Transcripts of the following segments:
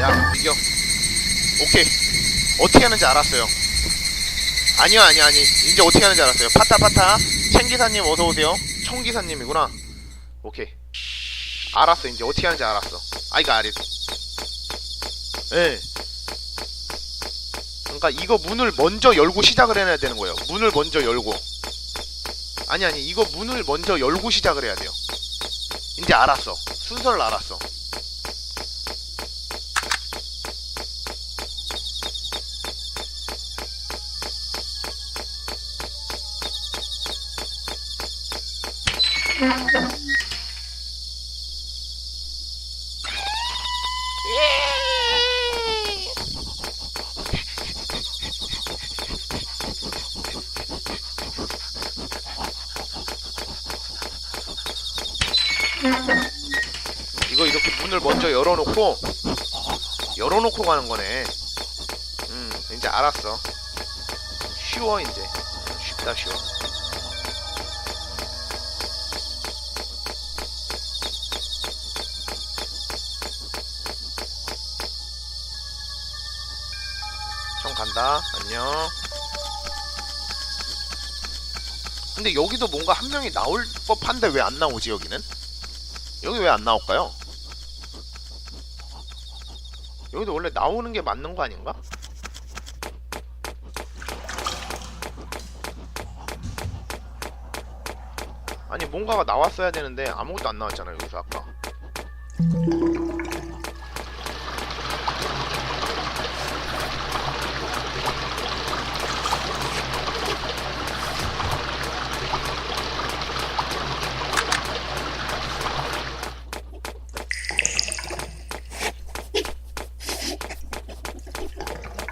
야 이겨. 오케이. 어떻게 하는지 알았어요. 아니요 아니요 아니. 이제 어떻게 하는지 알았어요. 파타 파타. 챙기사님 어서오세요. 청기사님이구나. 오케이. 알았어. 이제 어떻게 하는지 알았어. 아이가 알았 예. 그러니까 이거 문을 먼저 열고 시작을 해야 되는 거예요. 문을 먼저 열고. 아니 아니. 이거 문을 먼저 열고 시작을 해야 돼요. 이제 알았어. 순서를 알았어 이거 이렇게 문을 먼저 열어놓고 열어놓고 가는 거네. 음 이제 알았어. 쉬워 이제 쉽다 쉬워. 형 간다. 안녕. 근데 여기도 뭔가 한 명이 나올 법한데 왜 안 나오지 여기는? 여기 왜 안 나올까요? 여기도 원래 나오는 게 맞는 거 아닌가? 아니 뭔가가 나왔어야 되는데 아무것도 안 나왔잖아요 여기서 아까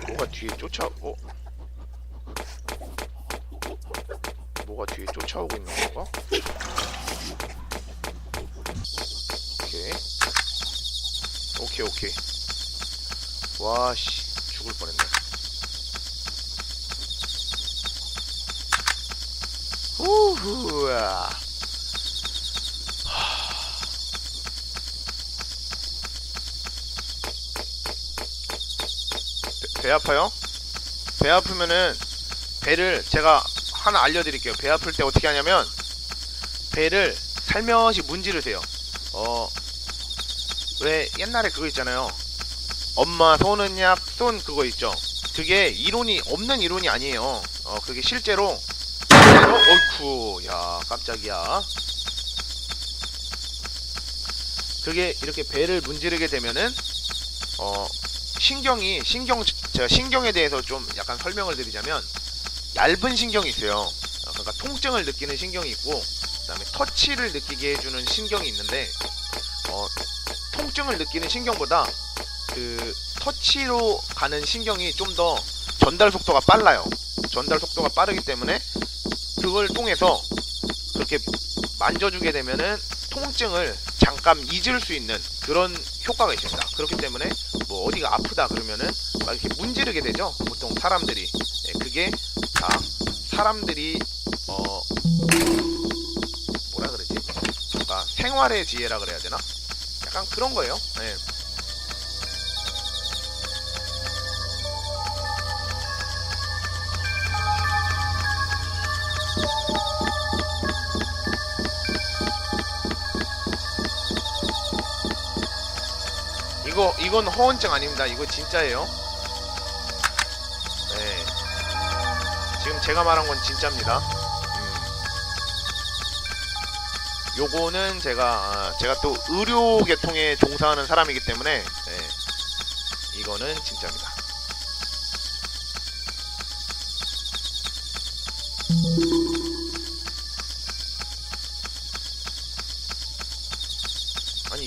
뭐가 쫓아오 뭐가 뒤에 쫓아오고 있는 건가? 오케이. 오케이 오케이. 와씨. 죽을 뻔했네. 후후야. 배, 배 아파요? 배 아프면은 배를 제가 하나 알려드릴게요. 배 아플 때 어떻게 하냐면 배를 살며시 문지르세요. 어, 왜 옛날에 그거 있잖아요. 엄마 손은 약, 손 그거 있죠. 그게 이론이 없는 이론이 아니에요. 어, 그게 실제로 실제로 어이쿠, 야 깜짝이야. 그게 이렇게 배를 문지르게 되면은 어 신경이 신경 제가 신경에 대해서 좀 약간 설명을 드리자면 얇은 신경이 있어요. 어, 그러니까 통증을 느끼는 신경이 있고 그다음에 터치를 느끼게 해주는 신경이 있는데 어, 통증을 느끼는 신경보다 그 터치로 가는 신경이 좀 더 전달 속도가 빨라요. 전달 속도가 빠르기 때문에 그걸 통해서 그렇게 만져주게 되면은 통증을 잠깐 잊을 수 있는 그런 효과가 있습니다. 그렇기 때문에 뭐 어디가 아프다 그러면은 막 이렇게 문지르게 되죠. 보통 사람들이 예, 그게 다 사람들이 어 뭐라 그러지? 뭔가 생활의 지혜라 그래야 되나? 약간 그런 거예요. 예. 이거 이건 허언증 아닙니다. 이거 진짜예요. 네. 지금 제가 말한 건 진짜입니다. 음. 요거는 제가 아, 제가 또 의료 계통에 종사하는 사람이기 때문에 네. 이거는 진짜입니다.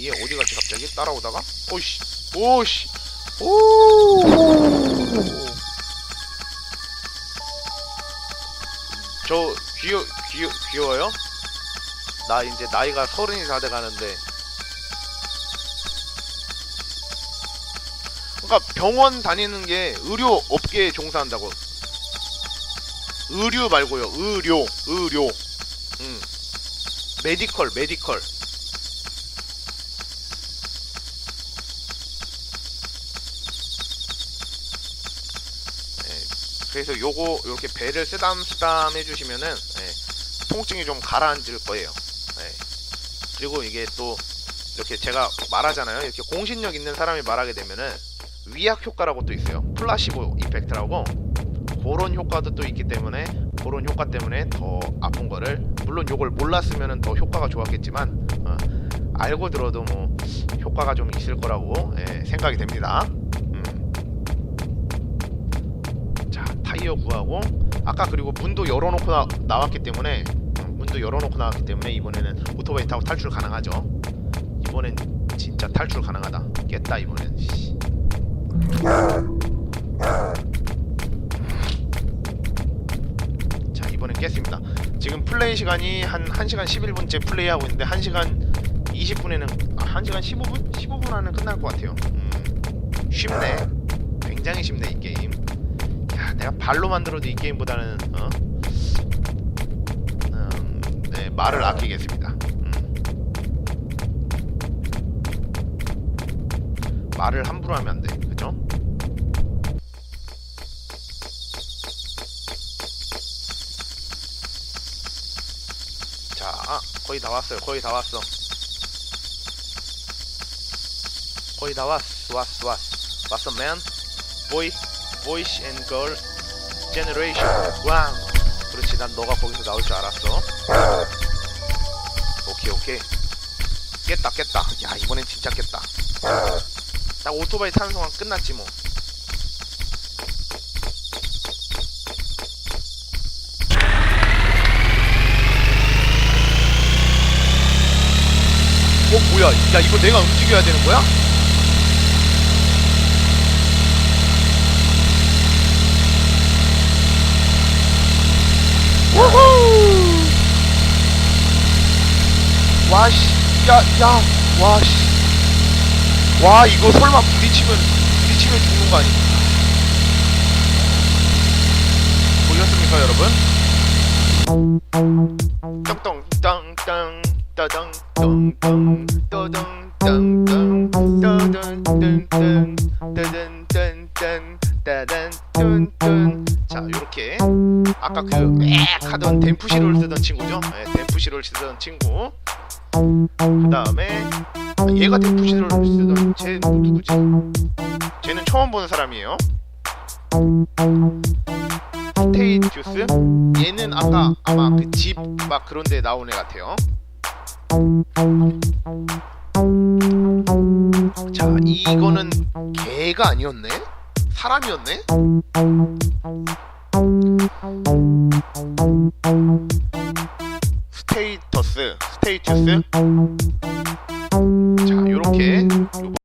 아니 얘 어디 갔지 갑자기 따라오다가? 오이씨 오씨. 오! 저 귀여 귀여 귀여워요? 나 이제 나이가 서른이 다 돼 가는데. 그러니까 병원 다니는 게 의료 업계에 종사한다고. 의류 말고요. 의료 의료. 음. 메디컬 메디컬 그래서 요거 이렇게 배를 쓰담쓰담 해주시면은 예, 통증이 좀 가라앉을 거예요. 예. 그리고 이게 또 이렇게 제가 말하잖아요. 이렇게 공신력 있는 사람이 말하게 되면은 위약 효과라고 또 있어요. 플라시보 이펙트라고 그런 효과도 또 있기 때문에 그런 효과 때문에 더 아픈 거를 물론 요걸 몰랐으면은 더 효과가 좋았겠지만 어, 알고 들어도 뭐 효과가 좀 있을 거라고 예, 생각이 됩니다. 타이어 구하고 아까 그리고 문도 열어놓고 나, 나왔기 때문에 음, 문도 열어놓고 나왔기 때문에 이번에는 오토바이 타고 탈출 가능하죠. 이번엔 진짜 탈출 가능하다. 깼다 이번엔. 씨. 자 이번엔 깼습니다. 지금 플레이 시간이 한 1시간 11분째 플레이하고 있는데 1시간 20분에는 아, 1시간 15분? 15분 안에 끝날 것 같아요. 음, 쉽네. 굉장히 쉽네 이 게임. 야 내가 발로 만들어도 이 게임보다는 어? 음, 네 말을 아끼겠습니다. 음. 말을 함부로 하면 안 돼. 그죠? 자, 아, 거의 다 왔어요. 거의 다 왔어. 거의 다 왔어. 왔어, 왔어. 왔어, man. boy, boys and generation. 왕. 그렇지, 난 너가 거기서 나올 줄 알았어. 오케이, 오케이. 깼다, 깼다. 야, 이번엔 진짜 깼다. 딱 오토바이 타는 동안 끝났지 뭐. 어 뭐야? 야 이거 내가 움직여야 되는 거야? 우후! 와씨, 야, 야, 와씨. 와 이거 설마 부딪히면 부딪히면 죽는 거 아니? 보셨습니까 여러분? 떵떵땅땅 따당 떵떵 떠덩 땅땅 뜬뜬 따단 뚠뚠 자 요렇게 아까 그액 하던 댐프시롤 쓰던 친구죠? 네, 댐프시롤 쓰던 친구 그 다음에 얘가 댐프시롤 쓰던 쟤 누구지? 쟤는 처음 보는 사람이에요 스테이튜스 얘는 아까 아마 그 집 막 그런 데 나온 애 같아요 자 이거는 개가 아니었네? 사람이었네? 스테이터스 스테이투스? 자 요렇게.